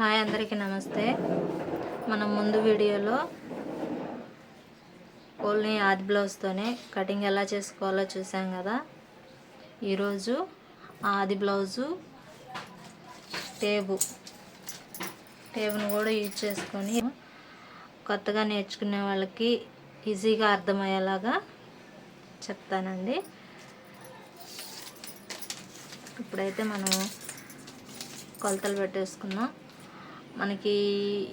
Hi అందరికీ నమస్తే. మనం ముందు వీడియోలో ఓన్లీ ఆది బ్లౌజ్తోనే కటింగ్ ఎలా చేసుకోవాలో చూసాం కదా. ఈరోజు ఆది బ్లౌజు టేబు. టేబును కూడా యూజ్ చేసుకొని కొత్తగా నేర్చుకునే వాళ్ళకి ఈజీగా అర్థమయ్యేలాగా చెప్తానండి. ఇప్పుడైతే మనం కొలతలు పెట్టేసుకుందాం. మనకి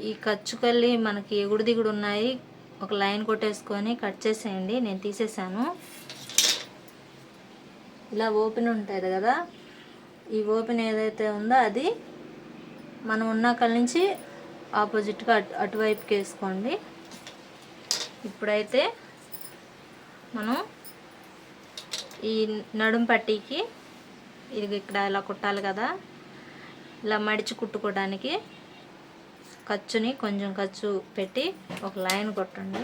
ఈ కచ్చుకల్లి మనకి ఎగుడు దిగుడు ఉన్నాయి. ఒక లైన్ కొట్టేసుకొని కట్ చేసేయండి. నేను తీసేసాను. ఇలా ఓపెన్ ఉంటుంది కదా. ఈ ఓపెన్ ఏదైతే ఉందో అది మనం ఉన్న నుంచి ఆపోజిట్గా అటు అటువైపుకి వేసుకోండి. ఇప్పుడైతే మనం ఈ నడుం పట్టీకి ఇది ఇక్కడ ఇలా కుట్టాలి కదా. ఇలా మడిచి కుట్టుకోవడానికి ఖర్చుని కొంచెం ఖర్చు పెట్టి ఒక లైన్ కొట్టండి.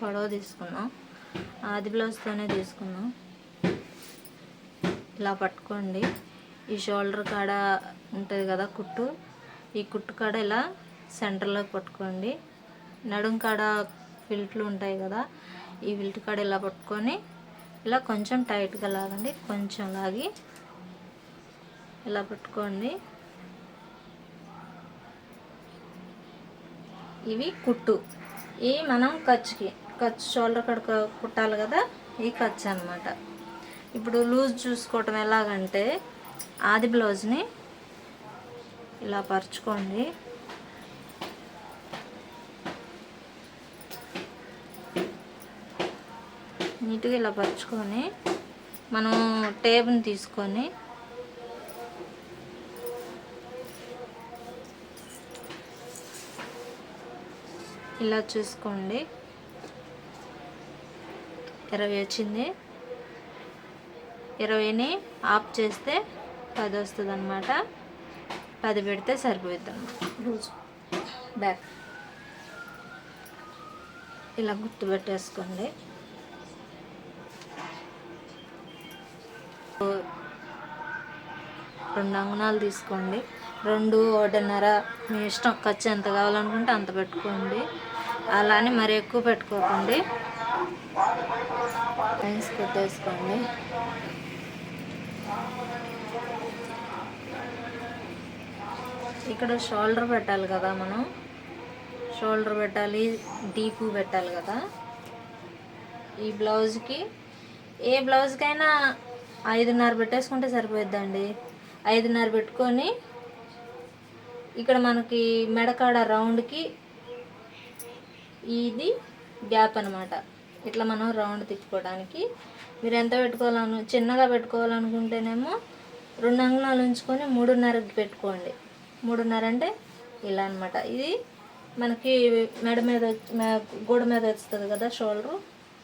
పొడవు తీసుకున్నాం ఆది బ్లౌజ్తోనే తీసుకున్నాం ఇలా పట్టుకోండి. ఈ షోల్డర్ కాడ ఉంటుంది కదా కుట్టు. ఈ కుట్టు కాడ ఇలా సెంటర్లో పట్టుకోండి. నడుం కాడ ఫిల్ట్లు ఉంటాయి కదా ఈ ఫిల్ట్ కాడ ఇలా పట్టుకొని ఇలా కొంచెం టైట్గా లాగండి. కొంచెం లాగి ఇలా పట్టుకోండి. ఇవి కుట్టు. ఇవి మనం ఖర్చుకి ఖర్చు షోల్డర్ కడుక కుట్టాలి కదా ఈ ఖర్చు అనమాట ఇప్పుడు లూజ్ చూసుకోవటం ఎలాగంటే ఆది బ్లౌజ్ని ఇలా పరుచుకోండి. నీట్గా ఇలా పరుచుకొని మనం టేబుల్ని తీసుకొని ఇలా చూసుకోండి. ఇరవై వచ్చింది. ఇరవైని ఆఫ్ చేస్తే పది వస్తుంది అనమాట పది పెడితే సరిపోతుంది రోజు. బ్యాక్ ఇలా గుర్తు పెట్టేసుకోండి. రెండు అంగనాలు తీసుకోండి. రెండు ఒకటిన్నర మీ ఇష్టం ఖర్చు ఎంత కావాలనుకుంటే అంత పెట్టుకోండి. అలానే మరి ఎక్కువ పెట్టుకోకండి. పెన్స్ పెట్టేసుకోండి ఇక్కడ షోల్డర్ పెట్టాలి కదా మనం. షోల్డర్ పెట్టాలి డీపు పెట్టాలి కదా. ఈ బ్లౌజ్కి ఏ బ్లౌజ్కైనా ఐదున్నర పెట్టేసుకుంటే సరిపోద్దండి ఐదున్నర పెట్టుకొని ఇక్కడ మనకి మెడకాడ రౌండ్కి ఇది గ్యాప్ అనమాట ఇట్లా మనం రౌండ్ తిప్పుకోవడానికి. మీరు ఎంత పెట్టుకోవాలను చిన్నగా పెట్టుకోవాలనుకుంటేనేమో రెండు అంగుళాలు ఉంచుకొని మూడున్నరకి పెట్టుకోండి. మూడున్నర అంటే ఇలా అనమాట ఇది మనకి మెడ మీద వచ్చి- గోడ మీద వస్తుంది కదా షోల్డరు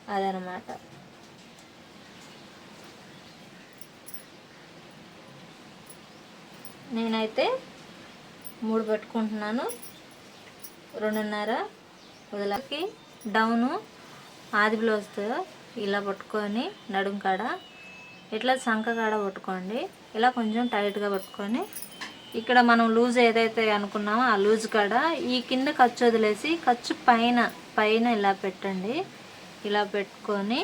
అదనమాట నేనైతే మూడు పెట్టుకుంటున్నాను. రెండున్నర వదలకి డౌను ఆది బ్లౌజ్ ఇలా పట్టుకొని నడుం కాడ. ఇట్లా సంఖ కాడ పట్టుకోండి. ఇలా కొంచెం టైట్గా పట్టుకొని ఇక్కడ మనం లూజ్ ఏదైతే అనుకున్నామో ఆ లూజ్ కాడ ఈ కింద ఖర్చు వదిలేసి ఖర్చు పైన పైన ఇలా పెట్టండి. ఇలా పెట్టుకొని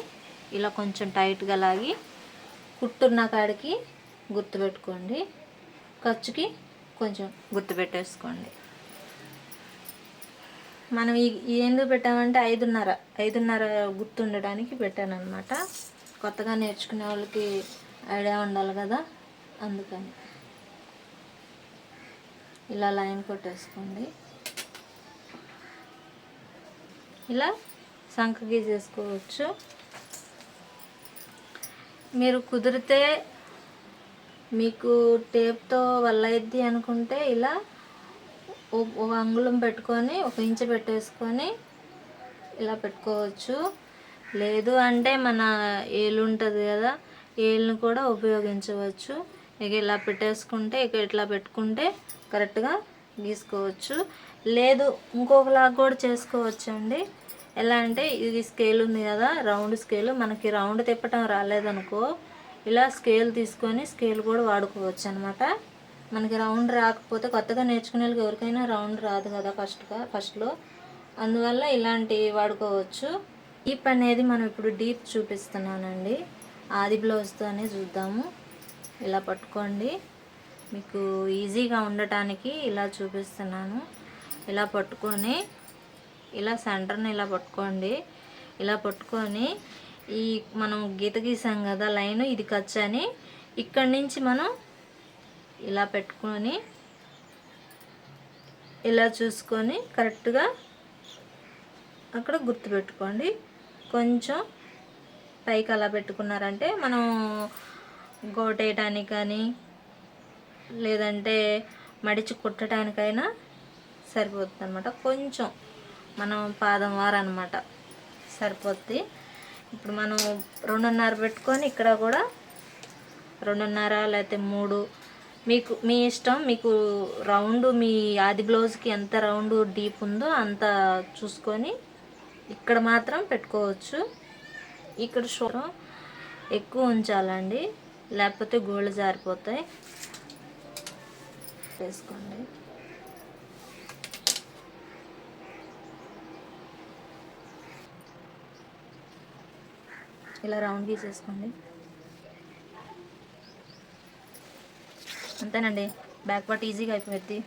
ఇలా కొంచెం టైట్గా లాగి కుట్టున్న కాడికి గుర్తుపెట్టుకోండి. ఖర్చుకి కొంచెం గుర్తుపెట్టేసుకోండి. మనం ఈ ఎందుకు పెట్టామంటే ఐదున్నర ఐదున్నర గుర్తుండడానికి పెట్టాను అనమాట కొత్తగా నేర్చుకునే వాళ్ళకి ఐడియా ఉండాలి కదా అందుకని. ఇలా లైన్ కొట్టేసుకోండి. ఇలా సంఖ గీసేసుకోవచ్చు. మీరు కుదిరితే మీకు టేప్తో వల్లయిద్ది అనుకుంటే ఇలా ఓ- ఒక అంగుళం పెట్టుకొని ఒక ఇంచు పెట్టేసుకొని ఇలా పెట్టుకోవచ్చు. లేదు అంటే మన ఏలు ఉంటుంది కదా ఏళ్ళని కూడా ఉపయోగించవచ్చు. ఇక ఇలా పెట్టేసుకుంటే ఇక ఇట్లా పెట్టుకుంటే కరెక్ట్గా గీసుకోవచ్చు. లేదు ఇంకొకలాగా కూడా చేసుకోవచ్చు అండి ఎలా అంటే ఇది స్కేల్ ఉంది కదా రౌండ్ స్కేల్. మనకి రౌండ్ తిప్పటం రాలేదనుకో ఇలా స్కేల్ తీసుకొని స్కేల్ కూడా వాడుకోవచ్చు అనమాట మనకి రౌండ్ రాకపోతే కొత్తగా నేర్చుకునే వాళ్ళకి ఎవరికైనా రౌండ్ రాదు కదా ఫస్ట్గా ఫస్ట్లో అందువల్ల ఇలాంటివి వాడుకోవచ్చు. డీప్ అనేది మనం ఇప్పుడు డీప్ చూపిస్తున్నానండి. ఆది బ్లౌజ్తోనే చూద్దాము. ఇలా పట్టుకోండి. మీకు ఈజీగా ఉండటానికి ఇలా చూపిస్తున్నాను. ఇలా పట్టుకొని ఇలా సెంటర్ని ఇలా పట్టుకోండి. ఇలా పట్టుకొని ఈ మనం గీత గీసాం కదా లైన్ ఇది ఖర్చు అని ఇక్కడి నుంచి మనం ఇలా పెట్టుకొని ఇలా చూసుకొని కరెక్ట్గా అక్కడ గుర్తుపెట్టుకోండి కొంచెం పైకి అలా పెట్టుకున్నారంటే మనం గోటేయటానికి కానీ లేదంటే మడిచి కుట్టడానికైనా సరిపోతుంది అనమాట కొంచెం మనం పాదం వారనమాట సరిపోద్ది. ఇప్పుడు మనం రెండున్నర పెట్టుకొని ఇక్కడ కూడా రెండున్నర లేకపోతే మూడు మీకు మీ ఇష్టం మీకు రౌండ్ మీ ఆది బ్లౌజ్కి ఎంత రౌండ్ డీప్ ఉందో అంత చూసుకొని ఇక్కడ మాత్రం పెట్టుకోవచ్చు. ఇక్కడ షో ఎక్కువ ఉంచాలండి. లేకపోతే గోళ్ళు జారిపోతాయి. వేసుకోండి. ఇలా రౌండ్ గీసేసుకోండి. అంతేనండి బ్యాక్ పార్ట్ ఈజీగా అయిపోయింది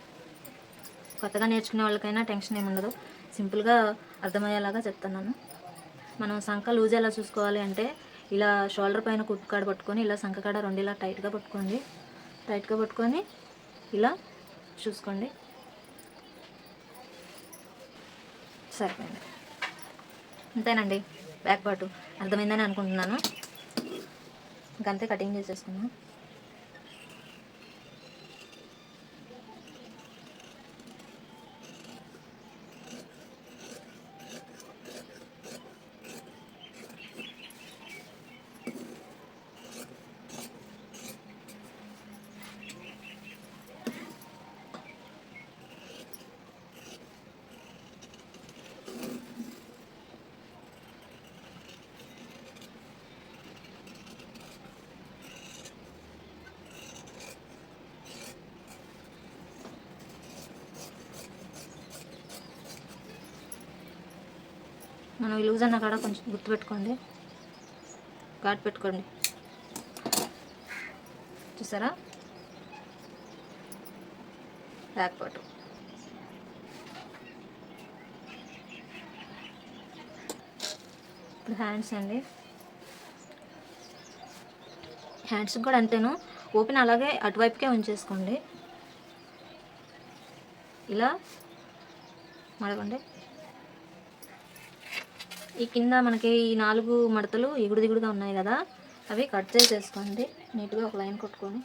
కొత్తగా నేర్చుకునే వాళ్ళకైనా టెన్షన్ ఏమి ఉండదు. సింపుల్గా అర్థమయ్యేలాగా చెప్తున్నాను. మనం సంఖ లూజ్ ఎలా చూసుకోవాలి అంటే ఇలా షోల్డర్ పైన కుట్టు కాడ పట్టుకొని ఇలా సంఖ కాడ రెండు ఇలా టైట్గా పట్టుకోండి. టైట్గా పట్టుకొని ఇలా చూసుకోండి. సరిపోయింది. అంతేనండి బ్యాక్ పార్ట్ అర్థమైందని అనుకుంటున్నాను. ఇంకంతే కటింగ్ చేసేసుకున్నాను మనం ఈ లూజ్ అన్న కాడ కొంచెం గుర్తుపెట్టుకోండి. ఘాట్ పెట్టుకోండి. చూసారా? బ్యాక్ పాటు ఇప్పుడు హ్యాండ్స్ అండి. హ్యాండ్స్ కూడా అంతేను. ఓపెన్ అలాగే అటువైపుకే ఉంచేసుకోండి. ఇలా. మడగండి. ఈ కింద మనకి ఈ నాలుగు మడతలు ఎగుడు దిగుడుగా ఉన్నాయి కదా అవి కట్ చేసేసుకోండి. నీట్గా ఒక లైన్ కొట్టుకొని.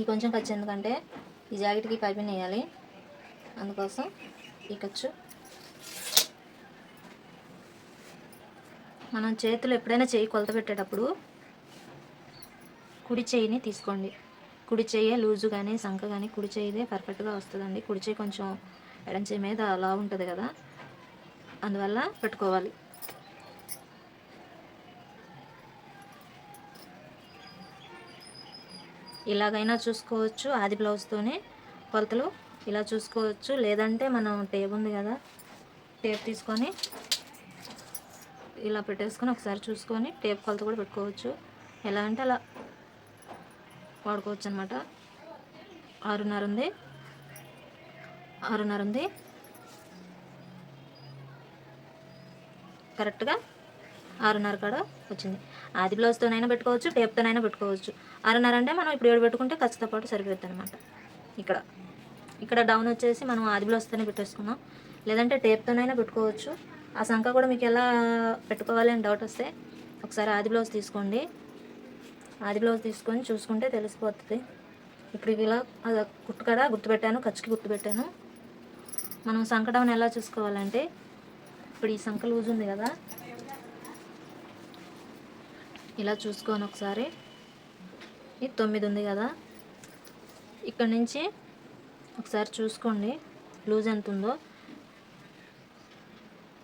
ఈ కొంచెం ఖర్చు ఎందుకంటే ఈ జాకెట్కి పైపింగ్ వేయాలి. అందుకోసం ఈ ఖర్చు మనం చేతులు ఎప్పుడైనా చేయి కొలత పెట్టేటప్పుడు కుడి చేయిని తీసుకోండి. కుడి చేయి లూజు కానీ సంఖ కానీ కుడి చేయిదే పర్ఫెక్ట్గా వస్తుందండి. కుడి చేయి కొంచెం ఎడం చేయి మీద అలా ఉంటుంది కదా. అందువల్ల పెట్టుకోవాలి. ఇలాగైనా చూసుకోవచ్చు. ఆది బ్లౌజ్తోనే కొలతలు ఇలా చూసుకోవచ్చు. లేదంటే మనం టేప్ ఉంది కదా టేప్ తీసుకొని ఇలా పెట్టేసుకొని ఒకసారి చూసుకొని టేప్ కొలత కూడా పెట్టుకోవచ్చు. ఎలా అంటే అలా వాడుకోవచ్చు అనమాట ఆరున్నర ఉంది. ఆరున్నర ఉంది. కరెక్ట్గా ఆరున్నర కాడ వచ్చింది. ఆది బ్లౌజ్తోనైనా పెట్టుకోవచ్చు టేప్తోనైనా పెట్టుకోవచ్చు. ఆరున్నర అంటే మనం ఇప్పుడు ఏడు పెట్టుకుంటే ఖర్చుతో పాటు సరిపోతుంది అనమాట. ఇక్కడ. ఇక్కడ డౌన్ వచ్చేసి మనం ఆది బ్లౌజ్తోనే పెట్టేసుకున్నాం లేదంటే టేప్తోనైనా పెట్టుకోవచ్చు. ఆ సంఖ కూడా మీకు ఎలా పెట్టుకోవాలి అని డౌట్ వస్తే ఒకసారి ఆది బ్లౌజ్ తీసుకోండి. ఆది బ్లౌజ్ తీసుకొని చూసుకుంటే తెలిసిపోతుంది. ఇప్పుడు ఇలా అది కుట్టుకడ గుర్తుపెట్టాను ఖర్చుకి గుర్తుపెట్టాను. మనం సంఖ డౌన్ ఎలా చూసుకోవాలంటే ఇప్పుడు ఈ సంఖ లూజ్ ఉంది కదా. ఇలా చూసుకొని ఒకసారి. ఇది తొమ్మిది ఉంది కదా. ఇక్కడ నుంచి ఒకసారి చూసుకోండి. లూజ్ ఎంత ఉందో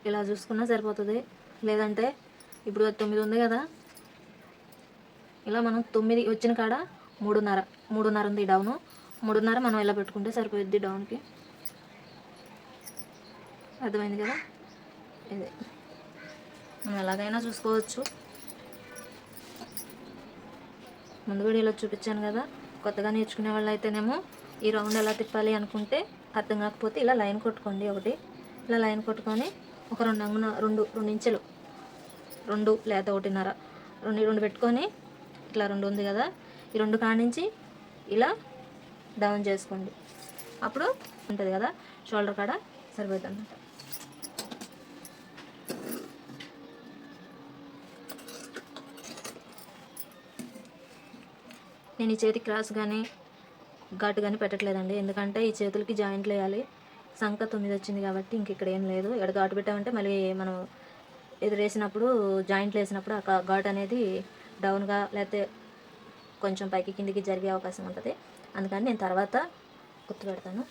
ఇలా చూసుకున్నా సరిపోతుంది. లేదంటే ఇప్పుడు తొమ్మిది ఉంది కదా. ఇలా మనం తొమ్మిది వచ్చిన కాడ మూడున్నర మూడున్నర ఉంది డౌను. మూడున్నర మనం ఇలా పెట్టుకుంటే సరిపోయిద్ది డౌన్కి. అర్థమైంది కదా? ఇది. మనం ఎలాగైనా చూసుకోవచ్చు. ముందు వీడియోలో చూపించాను కదా. కొత్తగా నేర్చుకునే వాళ్ళు అయితేనేమో ఈ రౌండ్ ఎలా తిప్పాలి అనుకుంటే అర్థం కాకపోతే ఇలా లైన్ కొట్టుకోండి ఒకటి. ఇలా లైన్ కొట్టుకొని ఒక రెండు అంగున రెండు రెండు ఇంచులు. రెండు లేదా ఒకటిన్నర. రెండు రెండు పెట్టుకొని ఇట్లా రెండు ఉంది కదా. ఈ రెండు కాడ నుంచి ఇలా డౌన్ చేసుకోండి. అప్పుడు ఉంటుంది కదా. షోల్డర్ కాడ సరిపోతుంది అనమాట నేను ఈ చేతి క్రాస్ కానీ ఘాటు కానీ పెట్టట్లేదండి. ఎందుకంటే ఈ చేతులకి జాయింట్లు వేయాలి. సంక తొమ్మిది వచ్చింది కాబట్టి ఇంక ఇక్కడ ఏం లేదు. ఇక్కడ ఘాటు పెట్టామంటే మళ్ళీ మనం ఎదురేసినప్పుడు జాయింట్లు వేసినప్పుడు ఆ ఘా- ఘాటు అనేది డౌన్గా లేకపోతే కొంచెం పైకి కిందికి జరిగే అవకాశం ఉంటుంది. అందుకని నేను తర్వాత గుర్తు పెడతాను.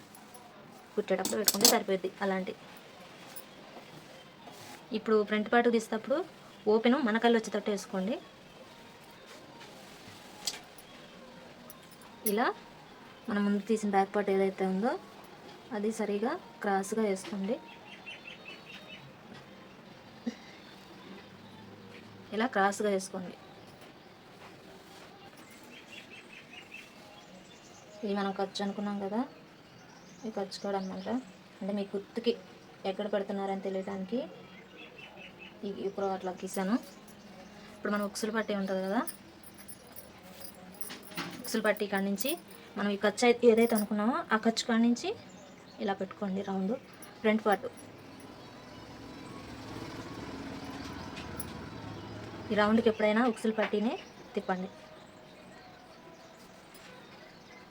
కుట్టేటప్పుడు పెట్టుకుంటే సరిపోద్ది అలాంటి. ఇప్పుడు ఫ్రంట్ పార్ట్ తీసేటప్పుడు ఓపెన్ మన కళ్ళు వచ్చేటట్టు వేసుకోండి. ఇలా మనం ముందు తీసిన బ్యాక్ పార్ట్ ఏదైతే ఉందో అది సరిగా క్రాస్గా వేసుకోండి. ఇలా క్రాస్గా వేసుకోండి. ఇది మనం ఖర్చు అనుకున్నాం కదా ఇది ఖర్చు కూడా అనమాట అంటే మీ గుర్తుకి ఎక్కడ పెడుతున్నారని తెలియడానికి ఈ ఇప్పుడు అట్లా గీసాను. ఇప్పుడు మనం ఉక్సులు పట్టి ఉంటుంది కదా ఉక్సులు పట్టి ఇక్కడి నుంచి మనం ఈ ఖర్చు అయితే ఏదైతే అనుకున్నామో ఆ ఖర్చు కాడ నుంచి ఇలా పెట్టుకోండి రౌండ్ ఫ్రంట్ పార్ట్. ఈ రౌండ్కి ఎప్పుడైనా ఉక్సులు పట్టినే తిప్పండి.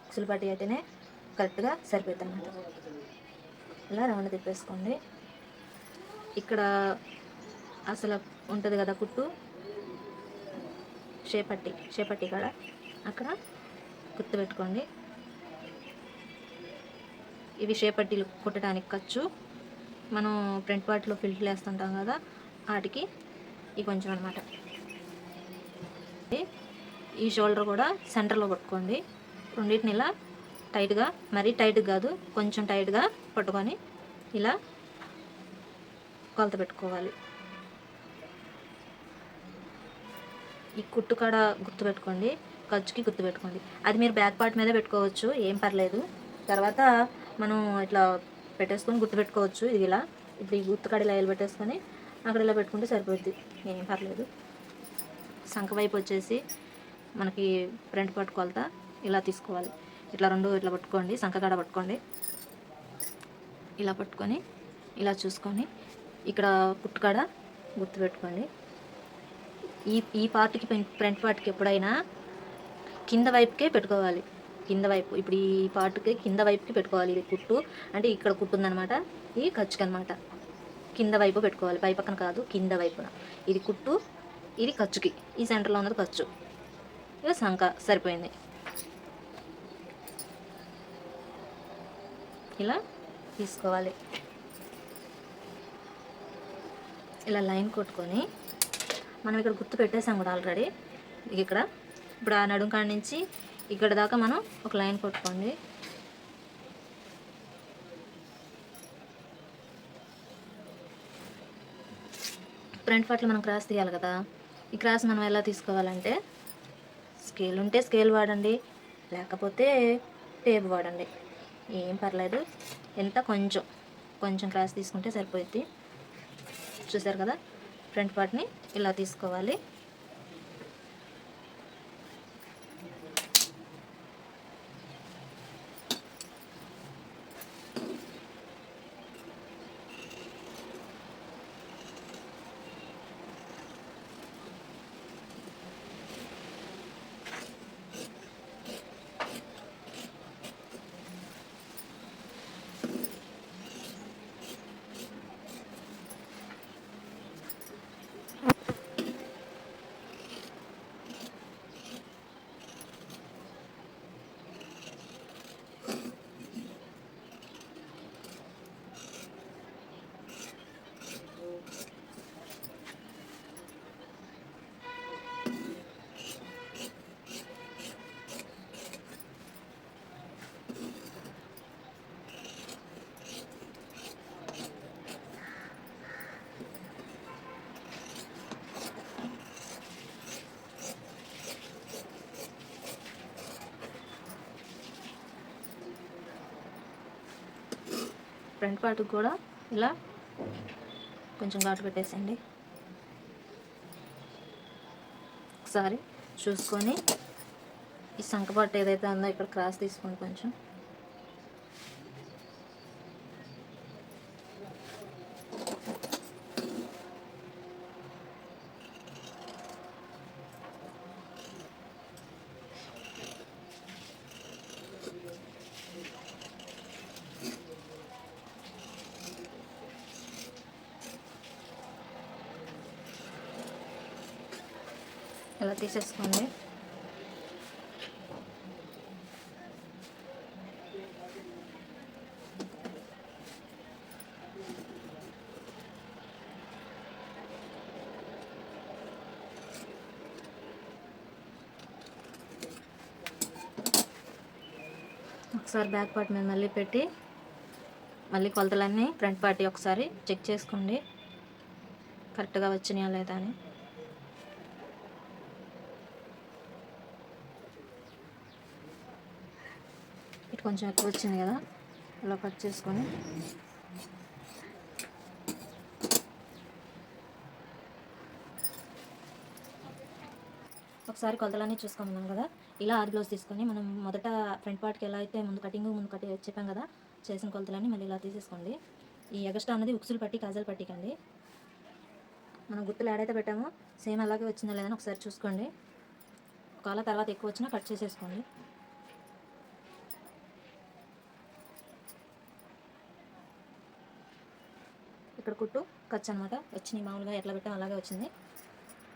ఉక్సులు పట్టి అయితేనే కరెక్ట్గా సరిపోతుంది అన్నమాట ఇలా రౌండ్ తిప్పేసుకోండి. ఇక్కడ అసలు ఉంటుంది కదా కుట్టు షేపట్టి షేపట్టి కాడ. అక్కడ గుర్తు పెట్టుకోండి ఇవి షేపట్టీలు కుట్టడానికి ఖర్చు. మనం ప్రింట్ పార్ట్లో ఫిల్టర్ వేస్తుంటాం కదా వాటికి ఇవి కొంచెం అనమాట ఈ షోల్డర్ కూడా సెంటర్లో పట్టుకోండి రెండింటిని ఇలా టైట్గా మరీ టైట్ కాదు కొంచెం టైట్గా పట్టుకొని ఇలా కొలత పెట్టుకోవాలి. ఈ కుట్టు కాడ గుర్తుపెట్టుకోండి. ఖర్చుకి గుర్తుపెట్టుకోండి. అది మీరు బ్యాక్ పార్ట్ మీద పెట్టుకోవచ్చు ఏం పర్లేదు. తర్వాత మనం ఇట్లా పెట్టేసుకొని గుర్తుపెట్టుకోవచ్చు ఇది ఇలా. ఇప్పుడు ఈ గుర్తు కాడ ఇలా ఇలా పెట్టేసుకొని అక్కడ ఇలా పెట్టుకుంటే సరిపోద్ది. ఏం పర్లేదు. సంఖ వైపు వచ్చేసి మనకి ఫ్రంట్ పార్ట్ కొలత ఇలా తీసుకోవాలి. ఇట్లా రెండు ఇట్లా పట్టుకోండి సంఖకాడ పట్టుకోండి. ఇలా పట్టుకొని ఇలా చూసుకొని ఇక్కడ కుట్టుకాడ గుర్తుపెట్టుకోండి. ఈ ఈ పార్ట్కి ఫ్రంట్ పార్ట్కి ఎప్పుడైనా కింద వైపుకే పెట్టుకోవాలి. కింద వైపు. ఇప్పుడు ఈ పార్ట్కి కింద వైపుకి పెట్టుకోవాలి. ఇది కుట్టు. అంటే ఇక్కడ కుట్టుందనమాట ఇది ఖర్చుకి అనమాట కింద వైపు పెట్టుకోవాలి. పై పక్కన కాదు కింద వైపున. ఇది కుట్టు ఇది ఖర్చుకి. ఈ సెంటర్లో ఉన్నది ఖర్చు. ఇక సంక సరిపోయింది. ఇలా తీసుకోవాలి. ఇలా లైన్ కొట్టుకొని మనం ఇక్కడ గుర్తు పెట్టేసాం కూడా ఆల్రెడీ. ఇక్కడ ఇప్పుడు ఆ నడుం కాడ నుంచి ఇక్కడ దాకా మనం ఒక లైన్ కొట్టుకోండి. ఫ్రంట్ పార్ట్లో మనం క్రాస్ తీయాలి కదా. ఈ క్రాస్ మనం ఎలా తీసుకోవాలంటే స్కేల్ ఉంటే స్కేల్ వాడండి లేకపోతే టేప్ వాడండి. ఏం పర్లేదు ఎంత కొంచెం కొంచెం క్రాస్ తీసుకుంటే సరిపోయింది చూసారు కదా ఫ్రంట్ పార్ట్ని ఇలా తీసుకోవాలి. ఫ్రంట్ పార్ట్కి కూడా ఇలా కొంచెం ఘాటు పెట్టేసేయండి ఒకసారి చూసుకొని ఈ సంకపాటు ఏదైతే ఉందో ఇక్కడ క్రాస్ తీసుకోండి కొంచెం ఇలా తీసేసుకోండి ఒకసారి బ్యాక్ పార్ట్ మీద మళ్ళీ పెట్టి మళ్ళీ కొలతలన్నీ ఫ్రంట్ పార్టీ ఒకసారి చెక్ చేసుకోండి కరెక్ట్గా వచ్చినాయా లేదా అని. కొంచెం ఎక్కువ వచ్చింది కదా ఇలా కట్ చేసుకొని. ఒకసారి కొలతలన్నీ చూసుకున్నాం కదా. ఇలా ఆరు బ్లౌజ్ తీసుకొని మనం మొదట ఫ్రంట్ పార్ట్కి ఎలా అయితే ముందు కటింగ్ ముందు కట్టి చెప్పాం కదా చేసిన కొలతలన్నీ మళ్ళీ ఇలా తీసేసుకోండి. ఈ ఎగస్ట్రా అన్నది ఉక్సులు పట్టి కాజల్ పట్టికండి. మనం గుర్తులు ఏడైతే పెట్టామో సేమ్ అలాగే వచ్చిందా లేదని ఒకసారి చూసుకోండి. ఒకవేళ తర్వాత ఎక్కువ వచ్చినా కట్ చేసేసుకోండి. ఇక్కడ కుట్టు ఖర్చు అనమాట వచ్చినాయి మామూలుగా ఎట్లా పెట్టాం అలాగే వచ్చింది.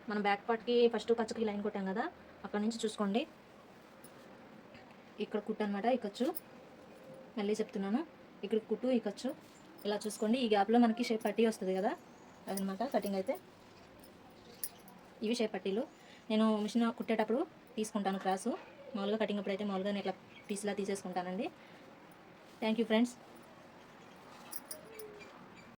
మనం బ్యాక్ పార్ట్కి ఫస్ట్ ఖర్చుకి లైన్ కొట్టాం కదా అక్కడ నుంచి చూసుకోండి. ఇక్కడ కుట్టు అనమాట ఈ ఖర్చు మళ్ళీ చెప్తున్నాను ఇక్కడ కుట్టు ఈ ఖర్చు ఇలా చూసుకోండి ఈ గ్యాప్లో మనకి షేప్ పట్టీ వస్తుంది కదా అదనమాట కటింగ్ అయితే. ఇవి షేప్ పట్టీలు. నేను మిషన్ కుట్టేటప్పుడు తీసుకుంటాను క్రాసు. మామూలుగా కటింగ్ అప్పుడు అయితే మామూలుగా నేను ఇట్లా పీస్లా తీసేసుకుంటానండి. Thank you friends